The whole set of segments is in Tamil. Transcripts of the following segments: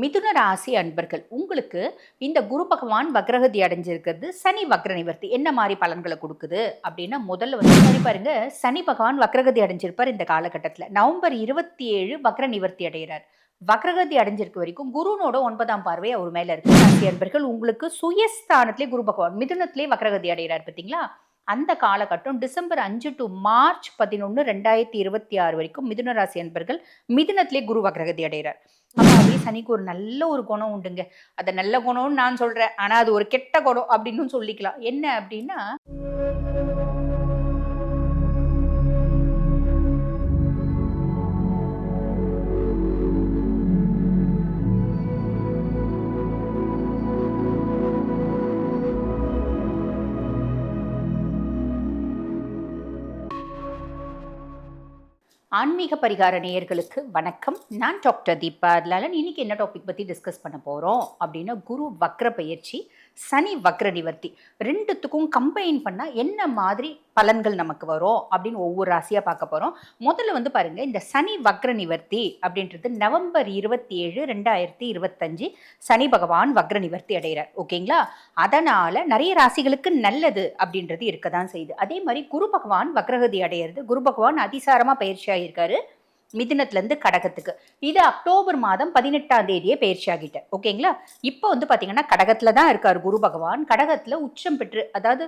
மிதுன ராசி அன்பர்கள் உங்களுக்கு இந்த குரு பகவான் வக்ரகதி அடைஞ்சிருக்கிறது சனி வக்ர நிவர்த்தி. என்ன மாதிரி பலன்களை கொடுக்குது? அப்படின்னா முதல்ல வந்து சனி பாருங்க சனி பகவான் வக்ரகதி அடைஞ்சிருப்பார் இந்த காலகட்டத்தில். நவம்பர் இருபத்தி ஏழு வக்ர நிவர்த்தி அடைகிறார். வக்ரகதி அடைஞ்சிருக்க வரைக்கும் குருனோட ஒன்பதாம் பார்வை அவர் மேல இருக்கு. ராசி அன்பர்கள் உங்களுக்கு சுயஸ்தானத்திலே குரு பகவான் மிதுனத்திலே வக்ரகதி அடைகிறார் பார்த்தீங்களா? அந்த காலகட்டம் டிசம்பர் அஞ்சு டு மார்ச் பதினொன்று ரெண்டாயிரத்தி இருபத்தி ஆறு வரைக்கும் மிதுன ராசி அன்பர்கள் மிதுனத்திலே குரு வக்ரகதி அடைகிறார். அப்போ அதே சனிக்கு ஒரு நல்ல ஒரு குணம் உண்டுங்க. அதை நல்ல குணம்னு நான் சொல்கிறேன் ஆனால் அது ஒரு கெட்ட குணம் அப்படின்னு சொல்லிக்கலாம். என்ன அப்படின்னா ஆன்மீக பரிகார நேயர்களுக்கு வணக்கம். நான் டாக்டர் தீபா அதனால இன்னைக்கு என்ன டாபிக் பற்றி டிஸ்கஸ் பண்ண போகிறோம் அப்படின்னா குரு வக்ர பயிற்சி சனி வக்ர நிவர்த்தி ரெண்டுத்துக்கும் கம்பைன் பண்ணால் என்ன மாதிரி பலன்கள் நமக்கு வரும் அப்படின்னு ஒவ்வொரு ராசியாக பார்க்க போகிறோம் முதல்ல வந்து பாருங்கள் இந்த சனி வக்ர நிவர்த்தி அப்படின்றது நவம்பர் இருபத்தி ஏழு ரெண்டாயிரத்தி இருபத்தஞ்சு சனி பகவான் வக்ர நிவர்த்தி அடைகிறார். ஓகேங்களா? அதனால் நிறைய ராசிகளுக்கு நல்லது அப்படின்றது இருக்க தான் செய்யுது. அதே மாதிரி குரு பகவான் வக்ரகதி அடையிறது. குரு பகவான் அதிசாரமா பயிற்சி மிதினத்துலேருந்து கடகத்துக்கு. இது அக்டோபர் மாதம் பதினெட்டாம் தேதியே பயிற்சி ஆகிட்டார் ஓகேங்களா? இப்போ வந்து பார்த்தீங்கன்னா கடகத்தில் தான் இருக்கார் குரு பகவான். கடகத்தில் உச்சம் பெற்று அதாவது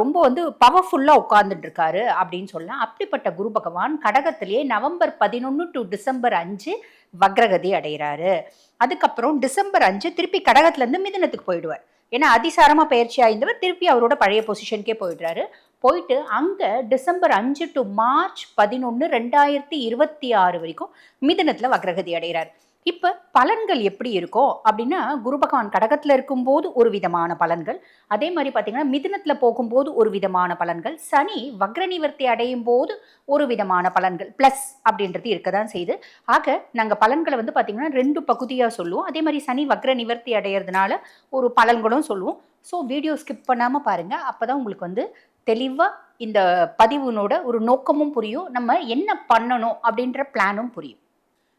ரொம்ப வந்து பவர்ஃபுல்லாக உட்கார்ந்துட்டு இருக்காரு அப்படின்னு சொல்லலாம். அப்படிப்பட்ட குரு பகவான் கடகத்திலேயே நவம்பர் பதினொன்று டு டிசம்பர் அஞ்சு வக்ரகதி அடைகிறாரு. அதுக்கப்புறம் டிசம்பர் அஞ்சு திருப்பி கடகத்துலேருந்து மிதினத்துக்கு போயிடுவார். ஏன்னா அதிசாரமாக பயிற்சி ஆயிருந்தவர் திருப்பி அவரோட பழைய பொசிஷனுக்கே போயிடுறாரு. போயிட்டு அங்கே டிசம்பர் அஞ்சு டு மார்ச் பதினொன்று ரெண்டாயிரத்தி இருபத்தி ஆறு வரைக்கும் மிதனத்தில் வக்ரகதி அடைகிறார். இப்போ பலன்கள் எப்படி இருக்கும் அப்படின்னா குரு பகவான் கடகத்தில் இருக்கும்போது ஒரு விதமான பலன்கள் அதே மாதிரி பார்த்திங்கன்னா மிதுனத்துல போகும்போது ஒரு விதமான பலன்கள் சனி வக்ர நிவர்த்தி அடையும் போது ஒரு விதமான பலன்கள் ப்ளஸ் அப்படின்றது இருக்க தான் செய்யுது. ஆக நாங்கள் பலன்களை வந்து பார்த்திங்கன்னா ரெண்டு பகுதியாக சொல்லுவோம். அதே மாதிரி சனி வக்ர நிவர்த்தி அடையிறதுனால ஒரு பலன்களும் சொல்லுவோம். ஸோ வீடியோ ஸ்கிப் பண்ணாமல் பாருங்கள் அப்போ தான் உங்களுக்கு வந்து தெளிவாக இந்த பதிவுனோட ஒரு நோக்கமும் புரியும். நம்ம என்ன பண்ணணும் அப்படின்ற பிளானும் புரியும்.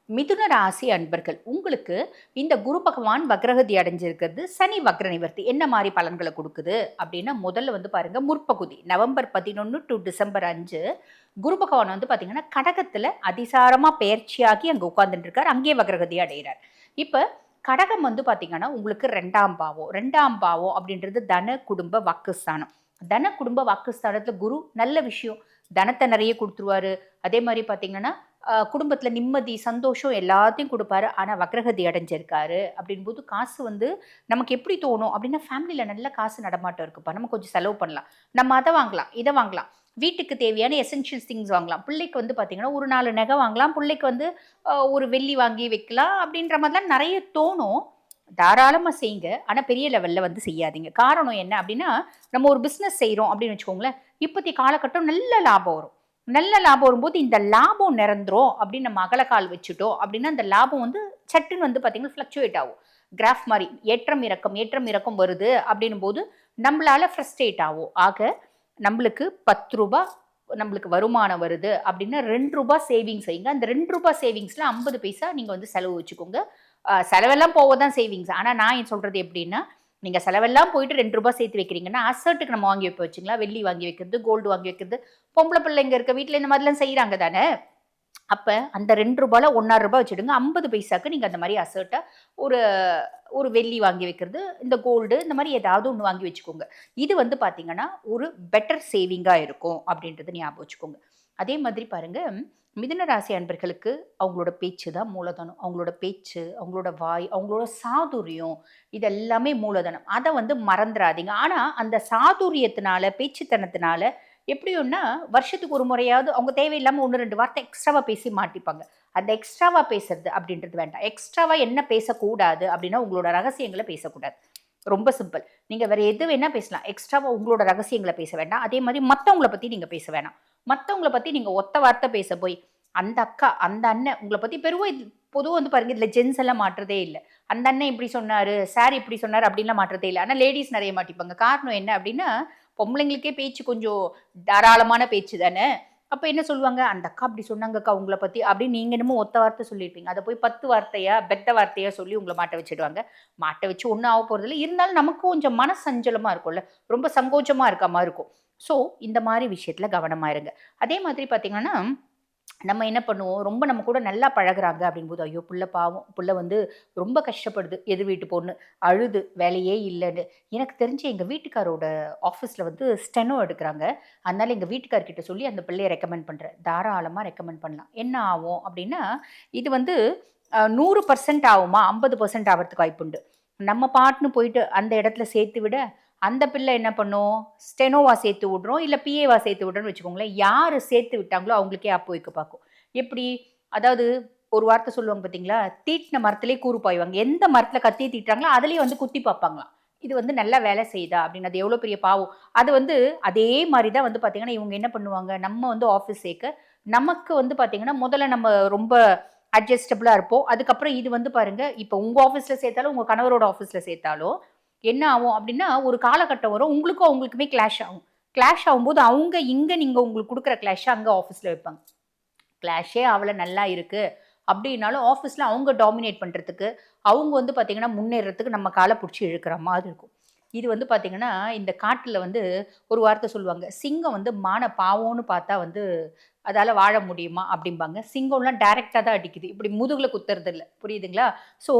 மிதுன ராசி அன்பர்கள் உங்களுக்கு இந்த குரு பகவான் வக்ரகதி அடைஞ்சிருக்கிறது சனி வக்ர நிவர்த்தி என்ன மாதிரி பலன்களை கொடுக்குது அப்படின்னா முதல்ல வந்து பாருங்கள் முற்பகுதி நவம்பர் பதினொன்று டு டிசம்பர் அஞ்சு குரு பகவான் வந்து பார்த்திங்கன்னா கடகத்தில் அதிசாரமாக பயிற்சியாகி அங்கே உட்காந்துட்டுருக்கார் அங்கேயே வக்ரகதி அடைகிறார் இப்போ கடகம் வந்து பார்த்திங்கன்னா உங்களுக்கு ரெண்டாம் பாவம் ரெண்டாம் பாவம் அப்படின்றது தன குடும்ப வாக்குஸ்தானம் தன குடும்ப வாக்குஸ்தானத்தில் குரு நல்ல விஷயம். தனத்தை நிறைய கொடுத்துருவாரு. அதே மாதிரி பார்த்தீங்கன்னா குடும்பத்தில் நிம்மதி சந்தோஷம் எல்லாத்தையும் கொடுப்பாரு. ஆனால் வக்ரகதி அடைஞ்சிருக்காரு. அப்படின்போது காசு வந்து நமக்கு எப்படி தோணும் அப்படின்னா ஃபேமிலியில் நல்ல காசு நடமாட்டம் இருக்குப்பா. நம்ம கொஞ்சம் செலவு பண்ணலாம். நம்ம அதை வாங்கலாம் இதை வாங்கலாம். வீட்டுக்கு தேவையான எசென்ஷியல் திங்ஸ் வாங்கலாம். பிள்ளைக்கு வந்து பார்த்தீங்கன்னா ஒரு நாலு நகை வாங்கலாம். பிள்ளைக்கு வந்து ஒரு வெள்ளி வாங்கி வைக்கலாம் அப்படின்ற மாதிரிலாம் நிறைய தோணும். தாராளமாக செய்யுங்க. ஆனால் பெரிய லெவலில் வந்து செய்யாதீங்க. காரணம் என்ன அப்படின்னா நம்ம ஒரு பிஸ்னஸ் செய்கிறோம் அப்படின்னு வச்சுக்கோங்களேன் இப்போதைய காலகட்டம் நல்ல லாபம் வரும். நல்ல லாபம் வரும்போது இந்த லாபம் நிறந்துரும் அப்படின்னு நம்ம அகலக்கால் வச்சுட்டோம் அப்படின்னா அந்த லாபம் வந்து சட்டுன்னு வந்து பார்த்தீங்கன்னா ஃப்ளக்சுவேட் ஆகும். கிராஃப் மாதிரி ஏற்றம் இறக்கம் ஏற்றம் இறக்கம் வருது அப்படின்னும் போது நம்மளால் ஃப்ரஸ்ட்ரேட் ஆகும். ஆக நம்மளுக்கு பத்து ரூபா நம்மளுக்கு வருமானம் வருது அப்படின்னா ரெண்டு ரூபா சேவிங்ஸ் செய்யுங்க அந்த ரெண்டு ரூபாய் சேவிங்ஸில் ஐம்பது பைசா நீங்கள் வந்து செலவு வச்சுக்கோங்க. செலவெல்லாம் போக தான் சேவிங்ஸ் ஆனால் நான் ஏன் சொல்கிறது எப்படின்னா நீங்கள் செலவெல்லாம் போயிட்டு ரெண்டு ரூபாய் சேர்த்து வைக்கிறீங்கன்னா அசர்ட்டுக்கு நம்ம வாங்கி வைப்போம் வச்சுங்களா? வெள்ளி வாங்கி வைக்கிறது கோல்டு வாங்கி வைக்கிறது பொம்பளை பிள்ளைங்க இருக்க வீட்டில் இந்த மாதிரிலாம் செய்கிறாங்க தானே? அப்போ அந்த ரெண்டு ரூபாயில் ஒன்றாறு ரூபாய் வச்சுடுங்க. ஐம்பது பைசாக்கு நீங்கள் அந்த மாதிரி அசர்ட்டை ஒரு ஒரு வெள்ளி வாங்கி வைக்கிறது இந்த கோல்டு இந்த மாதிரி ஏதாவது ஒன்று வாங்கி வச்சுக்கோங்க. இது வந்து பார்த்தீங்கன்னா ஒரு பெட்டர் சேவிங்காக இருக்கும் அப்படின்றது ஞாபகம் வச்சுக்கோங்க. அதே மாதிரி பாருங்கள் மிதுன ராசி அன்பர்களுக்கு அவங்களோட பேச்சு தான் மூலதனம். அவங்களோட பேச்சு அவங்களோட வாய் அவங்களோட சாதுரியம் இது எல்லாமே மூலதனம். அதை வந்து மறந்துடாதீங்க ஆனால் அந்த சாதுரியத்தினால பேச்சுத்தனத்தினால எப்படியும்னா வருஷத்துக்கு ஒரு முறையாவது அவங்க தேவையில்லாமல் ஒன்று ரெண்டு வார்த்தை எக்ஸ்ட்ராவாக பேசி மாட்டிப்பாங்க. அந்த எக்ஸ்ட்ராவாக பேசுறது அப்படின்றது வேண்டாம். எக்ஸ்ட்ராவாக என்ன பேசக்கூடாது அப்படின்னா உங்களோட ரகசியங்களை பேசக்கூடாது. ரொம்ப சிம்பிள். நீங்கள் வேறு எது வேணால் பேசலாம். எக்ஸ்ட்ராவாக உங்களோட ரகசியங்களை பேச வேண்டாம். அதே மாதிரி மற்றவங்கள பற்றி நீங்கள் பேச வேணாம். மற்றவங்கள பற்றி நீங்கள் ஒத்த வார்த்தை பேச போய் அந்த அக்கா அந்த அண்ணன் உங்களை பற்றி பெருவாக இது பொதுவாக வந்து பாருங்கள் இதில் ஜென்ஸ் எல்லாம் மாட்டுறதே இல்லை. அந்த அண்ணன் இப்படி சொன்னார் சார் இப்படி சொன்னார் அப்படின்லாம் மாட்டுறதே இல்லை. ஆனால் லேடிஸ் நிறைய மாட்டிப்பாங்க. காரணம் என்ன அப்படின்னா பொம்பளைங்களுக்கே பேச்சு கொஞ்சம் தாராளமான பேச்சு தானே? அப்போ என்ன சொல்லுவாங்க? அந்த அக்கா அப்படி சொன்னாங்கக்கா உங்களை பற்றி அப்படி நீங்கள் என்னமோ ஒத்த வார்த்தை சொல்லியிருப்பீங்க அதை போய் பத்து வார்த்தையா பெத்த வார்த்தையாக சொல்லி உங்களை மாட்ட வச்சுடுவாங்க. மாட்ட வச்சு ஒன்றும் ஆக போகிறதில்ல இருந்தாலும் நமக்கு கொஞ்சம் மனசஞ்சலமாக இருக்கும்ல. ரொம்ப சங்கோச்சமாக இருக்க மாதிரி இருக்கும். ஸோ இந்த மாதிரி விஷயத்தில் கவனமாக இருங்க. அதே மாதிரி பார்த்தீங்கன்னா நம்ம என்ன பண்ணுவோம்? ரொம்ப நம்ம கூட நல்லா பழகுறாங்க அப்படிங்கும்போது ஐயோ புள்ள பாவம் புள்ள வந்து ரொம்ப கஷ்டப்படுது எதிர் வீட்டு பொண்ணு அழுது வேலையே இல்லைன்னு. எனக்கு தெரிஞ்சு எங்கள் வீட்டுக்காரோட ஆஃபீஸில் வந்து ஸ்டெனோ எடுக்கிறாங்க. அதனால எங்கள் வீட்டுக்கார்கிட்ட சொல்லி அந்த பிள்ளையை ரெக்கமெண்ட் பண்ணுறேன் தாராளமாக ரெக்கமெண்ட் பண்ணலாம். என்ன ஆகும் அப்படின்னா இது வந்து நூறு பர்சன்ட் ஆகுமா? ஐம்பது பர்சன்ட் ஆகிறதுக்கு வாய்ப்புண்டு. நம்ம பாட்டுன்னு போயிட்டு அந்த இடத்துல சேர்த்து விட அந்த பிள்ளை என்ன பண்ணும்? ஸ்டெனோவா சேர்த்து விடுறோம். இல்லை பிஏவா சேர்த்து விடுறோம்னு வச்சுக்கோங்களேன் யார் சேர்த்து விட்டாங்களோ அவங்களுக்கே அப்போ வைக்க பார்க்கும். எப்படி? அதாவது ஒரு வார்த்தை சொல்லுவாங்க பார்த்தீங்களா தீட்டின மரத்திலே கூறு பாய்வாங்க. எந்த மரத்தில் கத்தி தீட்டுறாங்களோ அதுலேயே வந்து குத்தி பார்ப்பாங்களாம். இது வந்து நல்லா வேலை செய்யுதா? அப்படின்னு அது எவ்வளோ பெரிய பாவம். அது வந்து அதே மாதிரி தான் வந்து பார்த்தீங்கன்னா இவங்க என்ன பண்ணுவாங்க? நம்ம வந்து ஆஃபீஸ் சேர்க்க நமக்கு வந்து பார்த்தீங்கன்னா முதல்ல நம்ம ரொம்ப அட்ஜஸ்டபுளாக இருப்போம். அதுக்கப்புறம் இது வந்து பாருங்க இப்போ உங்கள் ஆஃபீஸில் சேர்த்தாலும் உங்கள் கணவரோட ஆஃபீஸில் சேர்த்தாலும் என்ன ஆகும் அப்படின்னா ஒரு காலகட்டம் வரும் உங்களுக்கும் அவங்களுக்குமே கிளாஷ் ஆகும். கிளாஷ் ஆகும்போது அவங்க இங்கே நீங்கள் உங்களுக்கு கொடுக்குற கிளாஷை அங்கே ஆஃபீஸில் வைப்பாங்க. கிளாஷே அவளை நல்லா இருக்குது அப்படின்னாலும் ஆஃபீஸில் அவங்க டாமினேட் பண்ணுறதுக்கு அவங்க வந்து பார்த்திங்கன்னா முன்னேறதுக்கு நம்ம காலை பிடிச்சி இழுக்கிற மாதிரி இருக்கும். இது வந்து பார்த்திங்கன்னா இந்த காட்டில் வந்து ஒரு வார்த்தை சொல்லுவாங்க சிங்கம் வந்து மான பாவம்னு பார்த்தா வந்து அதால் வாழ முடியுமா? அப்படிம்பாங்க. சிங்கம்லாம் டைரெக்டாக தான் அடிக்குது. இப்படி முதுகில் குத்துறது இல்லை புரியுதுங்களா? ஸோ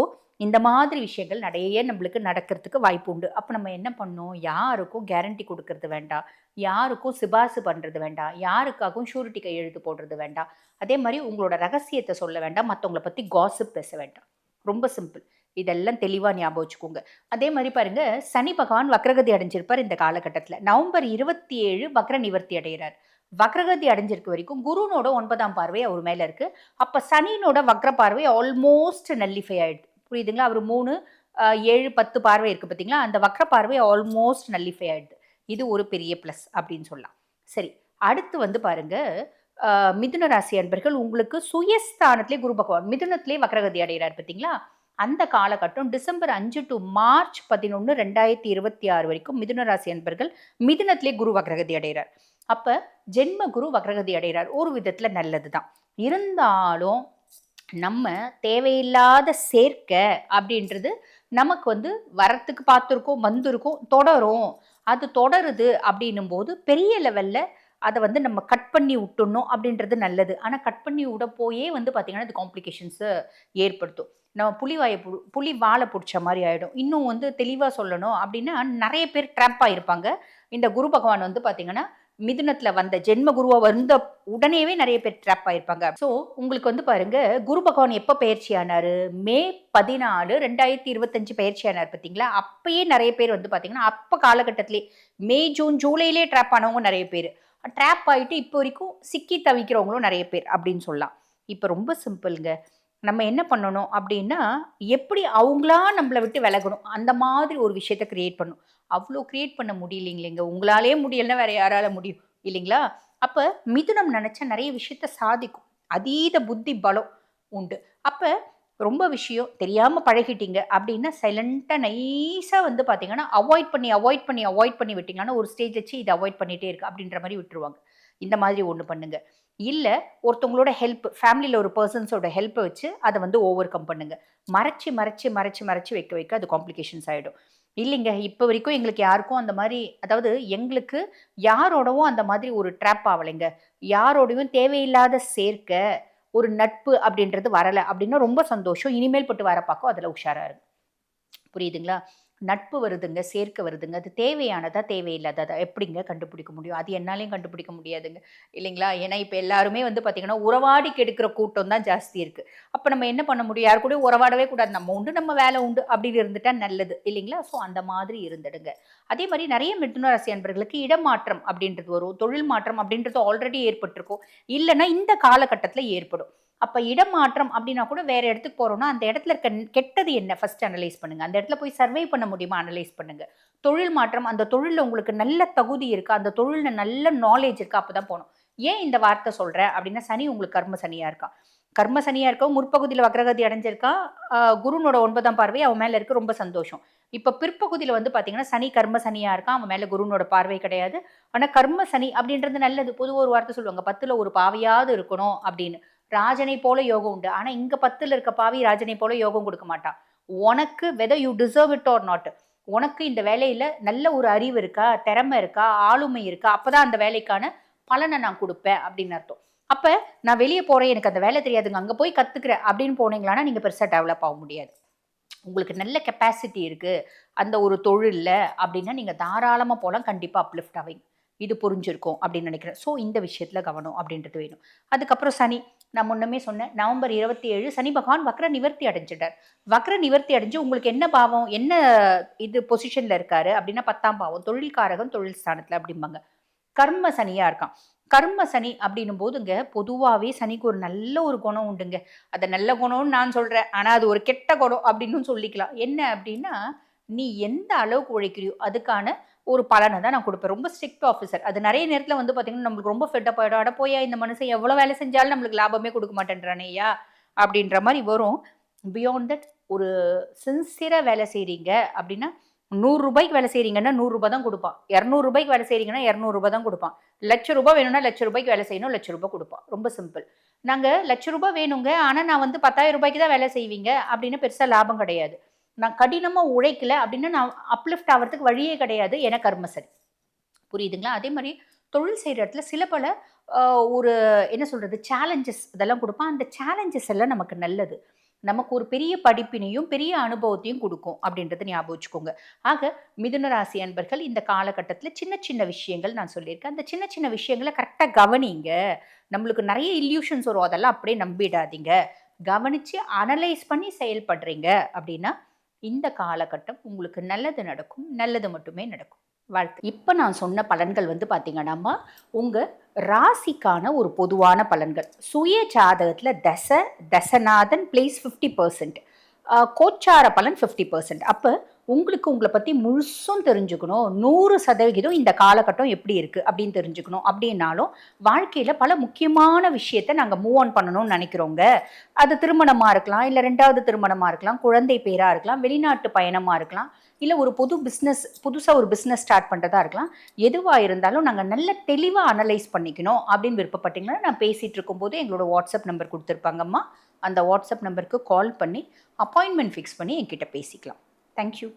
இந்த மாதிரி விஷயங்கள் நிறைய நம்மளுக்கு நடக்கிறதுக்கு வாய்ப்பு உண்டு. அப்போ நம்ம என்ன பண்ணோம் யாருக்கும் கேரண்டி கொடுக்கறது வேண்டாம். யாருக்கும் சிபாசு பண்ணுறது வேண்டாம். யாருக்காகவும் ஷூரிட்டி கையெழுத்து போடுறது வேண்டாம். அதே மாதிரி உங்களோட ரகசியத்தை சொல்ல வேண்டாம். மற்றவங்கள பற்றி காசிப் பேச வேண்டாம். ரொம்ப சிம்பிள் இதெல்லாம் தெளிவாக ஞாபகம் வச்சுக்கோங்க. அதே மாதிரி பாருங்க சனி பகவான் வக்ரகதி அடைஞ்சிருப்பார் இந்த காலகட்டத்தில். நவம்பர் இருபத்தி ஏழு வக்ர நிவர்த்தி அடைகிறார் வக்ரகதி அடைஞ்சிருக்க வரைக்கும் குருனோட ஒன்பதாம் பார்வை அவர் மேலே இருக்குது அப்போ சனியினோட வக்ர பார்வை ஆல்மோஸ்ட் நல்லிஃபை ஆயிடுது. புரியுதுங்களா? அவர் மூணு ஏழு பத்து பார்வை இருக்கு பார்த்தீங்களா அந்த வக்ர பார்வை ஆல்மோஸ்ட் நல்லிஃபை ஆயிடுது இது ஒரு பெரிய ப்ளஸ் அப்படின்னு சொல்லலாம். சரி அடுத்து வந்து பாருங்க மிதுன ராசி அன்பர்கள் உங்களுக்கு சுயஸ்தானத்திலே குரு பகவான் மிதுனத்திலே வக்ரகதி அடைகிறார் பார்த்தீங்களா அந்த காலகட்டம் டிசம்பர் அஞ்சு டு மார்ச் பதினொன்று ரெண்டாயிரத்தி இருபத்தி ஆறு வரைக்கும் மிதுன ராசி அன்பர்கள் மிதுனத்திலே குரு வக்ரகதி அடைகிறார். அப்போ ஜென்ம குரு வக்ரகதி அடைகிறார். ஒரு விதத்தில் நல்லது தான் இருந்தாலும் நம்ம தேவையில்லாத சேர்க்க அப்படின்றது நமக்கு வந்து வரத்துக்கு பார்த்துருக்கோம் வந்திருக்கோம் தொடரும். அது தொடருது அப்படின்னும் போது பெரிய லெவலில் அதை வந்து நம்ம கட் பண்ணி விட்டுணும் அப்படின்றது நல்லது. ஆனால் கட் பண்ணி விட போயே வந்து பார்த்திங்கன்னா இது காம்ப்ளிகேஷன்ஸை ஏற்படுத்தும். நம்ம புலி வாயை பு புலி வாழை பிடிச்ச மாதிரி ஆகிடும் இன்னும் வந்து தெளிவாக சொல்லணும் அப்படின்னா நிறைய பேர் ட்ராப் இருப்பாங்க இந்த குரு பகவான் வந்து பார்த்திங்கன்னா மிதுனத்தில் வந்த ஜென்ம குருவா வந்த உடனேவே நிறைய பேர் ட்ராப் ஆயிருப்பாங்க. ஸோ உங்களுக்கு வந்து பாருங்க குரு பகவான் எப்போ பயிற்சி ஆனாரு? மே பதினாலு ரெண்டாயிரத்தி இருபத்தஞ்சு பயிற்சி ஆனார் பார்த்தீங்களா? அப்பயே நிறைய பேர் வந்து பார்த்தீங்கன்னா அப்போ காலகட்டத்திலே மே ஜூன் ஜூலையிலே ட்ராப் ஆனவங்க நிறைய பேர். ட்ராப் ஆகிட்டு இப்போ வரைக்கும் சிக்கி தவிக்கிறவங்களும் நிறைய பேர் அப்படின்னு சொல்லலாம். இப்போ ரொம்ப சிம்பிளுங்க நம்ம என்ன பண்ணணும் அப்படின்னா எப்படி அவங்களா நம்மளை விட்டு விலகணும்? அந்த மாதிரி ஒரு விஷயத்த கிரியேட் பண்ணணும். அவ்வளோ க்ரியேட் பண்ண முடியலைங்களேங்க. உங்களாலே முடியலன்னா வேற யாரால முடியும்? இல்லைங்களா? அப்போ மிதுனம் நினச்சா நிறைய விஷயத்த சாதிக்கும். அதீத புத்தி பலம் உண்டு. அப்போ ரொம்ப விஷயம் தெரியாமல் பழகிட்டீங்க அப்படின்னா சைலண்ட்டாக நைஸாக வந்து பார்த்தீங்கன்னா அவாய்ட் பண்ணி அவாய்ட் பண்ணி அவாய்ட் பண்ணி விட்டீங்கன்னா ஒரு ஸ்டேஜ் வச்சு இதை அவாய்ட் பண்ணிகிட்டே இருக்கு அப்படின்ற மாதிரி விட்டுருவாங்க. இந்த மாதிரி ஒன்று பண்ணுங்க. இல்லை ஒருத்தவங்களோட ஹெல்ப் ஃபேமிலியில் ஒரு பர்சன்ஸோட ஹெல்ப்பை வச்சு அதை வந்து ஓவர் கம் பண்ணுங்க. மறைச்சி மறைச்சி மறைச்சி மறைச்சி வைக்க வைக்க அது காம்ப்ளிகேஷன்ஸ் ஆகிடும் இல்லைங்க. இப்போ வரைக்கும் எங்களுக்கு யாருக்கும் அந்த மாதிரி அதாவது எங்களுக்கு யாரோடவும் அந்த மாதிரி ஒரு ட்ராப் ஆகலைங்க யாரோடையும் தேவையில்லாத சேர்க்க ஒரு நட்பு அப்படின்றது வரலை அப்படின்னா ரொம்ப சந்தோஷம். இனிமேல் பட்டு வர பார்க்கும் அதில் உஷாராக இருக்கும் புரியுதுங்களா? நட்பு வருதுங்க சேர்க்க வருதுங்க. அது தேவையானதா தேவையில்லாததா? எப்படிங்க கண்டுபிடிக்க முடியும்? அது என்னாலையும் கண்டுபிடிக்க முடியாதுங்க. இல்லைங்களா? ஏன்னா இப்போ எல்லாருமே வந்து பார்த்திங்கன்னா உறவாடி கெடுக்கிற கூட்டம் தான் ஜாஸ்தி இருக்குது அப்போ நம்ம என்ன பண்ண முடியும்? யாரு கூட உறவாடவே கூடாது. நம்ம உண்டு நம்ம வேலை உண்டு அப்படின்னு இருந்துட்டா நல்லது. இல்லைங்களா? ஸோ அந்த மாதிரி இருந்துடுங்க. அதே மாதிரி நிறைய மிதுன ராசி அன்பர்களுக்கு இடமாற்றம் அப்படின்றது வரும். தொழில் மாற்றம் அப்படின்றது ஆல்ரெடி ஏற்பட்டிருக்கும். இல்லைன்னா இந்த காலகட்டத்தில் ஏற்படும். அப்போ இடமாற்றம் அப்படின்னா கூட வேறு இடத்துக்கு போகிறோன்னா அந்த இடத்துல இருக்க கெட்டது என்ன? ஃபஸ்ட் அனலைஸ் பண்ணுங்கள் அந்த இடத்துல போய் சர்வே பண்ண முடியுமா? அனலைஸ் பண்ணுங்கள் தொழில் மாற்றம் அந்த தொழிலில் உங்களுக்கு நல்ல தகுதி இருக்கா? அந்த தொழிலில் நல்ல நாலேஜ் இருக்கா? அப்பதான் போகணும். ஏன் இந்த வார்த்தை சொல்கிறேன் அப்படின்னா சனி உங்களுக்கு கர்ம சனியாக இருக்கா? கர்ம சனியாக இருக்கா முற்பகுதியில் வக்ரகதி அடைஞ்சிருக்கா? குருனோட ஒன்பதாம் பார்வை அவன் மேலே இருக்க ரொம்ப சந்தோஷம். இப்போ பிற்பகுதியில் வந்து பார்த்தீங்கன்னா சனி கர்ம சனியாக இருக்கான் அவன் மேலே குருனோட பார்வை கிடையாது. ஆனால் கர்ம சனி அப்படின்றது நல்லது. பொதுவாக ஒரு வார்த்தை சொல்லுவாங்க. பத்தில் ஒரு பாவியாவது இருக்கணும் அப்படின்னு. ராஜனை போல யோகம் உண்டு. ஆனால் இங்கே பத்தில் இருக்க பாவி ராஜனை போல யோகம் கொடுக்க மாட்டான். உனக்கு whether you deserve it or not உனக்கு இந்த வேலையில் நல்ல ஒரு அறிவு இருக்கா திறமை இருக்கா ஆளுமை இருக்கா அப்போ தான் அந்த வேலைக்கான பலனை நான் கொடுப்பேன் அப்படின்னு அர்த்தம். அப்போ நான் வெளியே போகிறேன் எனக்கு அந்த வேலை தெரியாதுங்க அங்கே போய் கற்றுக்கிறேன் அப்படின்னு போனீங்களான்னா நீங்கள் பெருசாக டெவலப் ஆக முடியாது. உங்களுக்கு நல்ல கெப்பாசிட்டி இருக்குது அந்த ஒரு தொழிலில் அப்படின்னா நீங்கள் தாராளமாக போகலாம் கண்டிப்பாக அப்லிஃப்ட் ஆவீங்க. இது புரிஞ்சிருக்கும் அப்படின்னு நினைக்கிறேன். ஸோ இந்த விஷயத்தில் கவனம் அப்படின்றது வேணும். அதுக்கப்புறம் சனி. நான் முன்னமே சொன்னேன் நவம்பர் இருபத்தி ஏழு சனி பகவான் வக்ர நிவர்த்தி அடைஞ்சிட்டார். வக்ர நிவர்த்தி அடைஞ்சு உங்களுக்கு என்ன பாவம் என்ன இது பொசிஷனில் இருக்காரு அப்படின்னா பத்தாம் பாவம் தொழில்காரகம் தொழில் ஸ்தானத்தில் அப்படிம்பாங்க. கர்ம சனியாக இருக்கான். கர்ம சனி அப்படின்னும் போதுங்க பொதுவாகவே சனிக்கு ஒரு நல்ல ஒரு குணம் உண்டுங்க. அதை நல்ல குணம்னு நான் சொல்கிறேன் ஆனால் அது ஒரு கெட்ட குணம் அப்படின்னு சொல்லிக்கலாம். என்ன அப்படின்னா நீ எந்த அளவுக்கு உழைக்கிறியோ அதுக்கான ஒரு பலனை தான் நான் கொடுப்பேன். ரொம்ப ஸ்ட்ரிக்ட் ஆஃபீஸர் அது நிறைய நேரத்தில் வந்து பார்த்தீங்கன்னா நம்மளுக்கு ரொம்ப ஃபெட்டப் ஆகிடும் அட போயா இந்த மனுஷன் எவ்வளோ வேலை செஞ்சாலும் நம்மளுக்கு லாபமே கொடுக்க மாட்டேன்றானேயா அப்படின்ற மாதிரி வரும். பியாண்ட் தட் ஒரு சின்சியராக வேலை செய்கிறீங்க அப்படின்னா நூறுரூபாய்க்கு வேலை செய்கிறீங்கன்னா நூறுரூபா தான் கொடுப்பான். இரநூறுபாய்க்கு வேலை செய்கிறீங்கன்னா இரநூறுபா தான் கொடுப்பான். லட்ச ரூபாய் வேணும்னா லட்ச ரூபாய்க்கு வேலை செய்யணும் லட்ச ரூபாய் கொடுப்பான். ரொம்ப சிம்பிள் நாங்கள் லட்ச ரூபா வேணுங்க ஆனால் நான் வந்து பத்தாயிரம் ரூபாய்க்கு தான் வேலை செய்வீங்க அப்படின்னு பெருசாக லாபம் கிடையாது. நான் கடினமாக உழைக்கல அப்படின்னா நான் அப்லிஃப்ட் ஆகிறதுக்கு வழியே கிடையாது. என கர்மசரி. புரியுதுங்களா? அதே மாதிரி தொழில் செய்கிற இடத்துல சில பல ஒரு என்ன சொல்கிறது சேலஞ்சஸ் இதெல்லாம் கொடுப்பான் அந்த சேலஞ்சஸ் எல்லாம் நமக்கு நல்லது. நமக்கு ஒரு பெரிய படிப்பினையும் பெரிய அனுபவத்தையும் கொடுக்கும் அப்படின்றத ஞாபகம் வச்சுக்கோங்க. ஆக மிதுன ராசி அன்பர்கள் இந்த காலகட்டத்தில் சின்ன சின்ன விஷயங்கள் நான் சொல்லியிருக்கேன். அந்த சின்ன சின்ன விஷயங்களை கரெக்டாக கவனிங்க. நம்மளுக்கு நிறைய இல்யூஷன்ஸ் வரும். அதெல்லாம் அப்படியே நம்பிடாதீங்க. கவனித்து அனலைஸ் பண்ணி செயல்படுறீங்க அப்படின்னா இந்த காலகட்டம் உங்களுக்கு நல்லது நடக்கும் நல்லது மட்டுமே நடக்கும். வாழ்த்து. இப்போ நான் சொன்ன பலன்கள் வந்து பார்த்தீங்கன்னா உங்கள் ராசிக்கான ஒரு பொதுவான பலன்கள். சுய ஜாதகத்தில் தச தசநாதன் பிளேஸ் ஃபிஃப்டி பர்சன்ட் கோச்சார பலன் ஃபிஃப்டி பர்சன்ட் அப்போ உங்களுக்கு உங்களை பற்றி முழுசும் தெரிஞ்சுக்கணும். நூறு சதவிகிதம் இந்த காலகட்டம் எப்படி இருக்குது அப்படின்னு தெரிஞ்சுக்கணும். அப்படின்னாலும் வாழ்க்கையில் பல முக்கியமான விஷயத்தை நாங்கள் மூவ் ஆன் பண்ணணும்னு நினைக்கிறோங்க. அது திருமணமாக இருக்கலாம் இல்லை ரெண்டாவது திருமணமாக இருக்கலாம் குழந்தை பேராக இருக்கலாம் வெளிநாட்டு பயணமாக இருக்கலாம் இல்லை ஒரு புது பிஸ்னஸ் புதுசாக ஒரு பிஸ்னஸ் ஸ்டார்ட் பண்ணுறதா இருக்கலாம். எதுவாக இருந்தாலும் நாங்கள் நல்ல தெளிவாக அனலைஸ் பண்ணிக்கணும் அப்படின்னு விருப்பப்பட்டீங்கன்னா நான் பேசிகிட்டு இருக்கும்போது எங்களோட வாட்ஸ்அப் நம்பர் கொடுத்துருப்பாங்கம்மா. அந்த வாட்ஸ்அப் நம்பருக்கு கால் பண்ணி அப்பாயின்மெண்ட் ஃபிக்ஸ் பண்ணி என்கிட்ட பேசிக்கலாம். Thank you.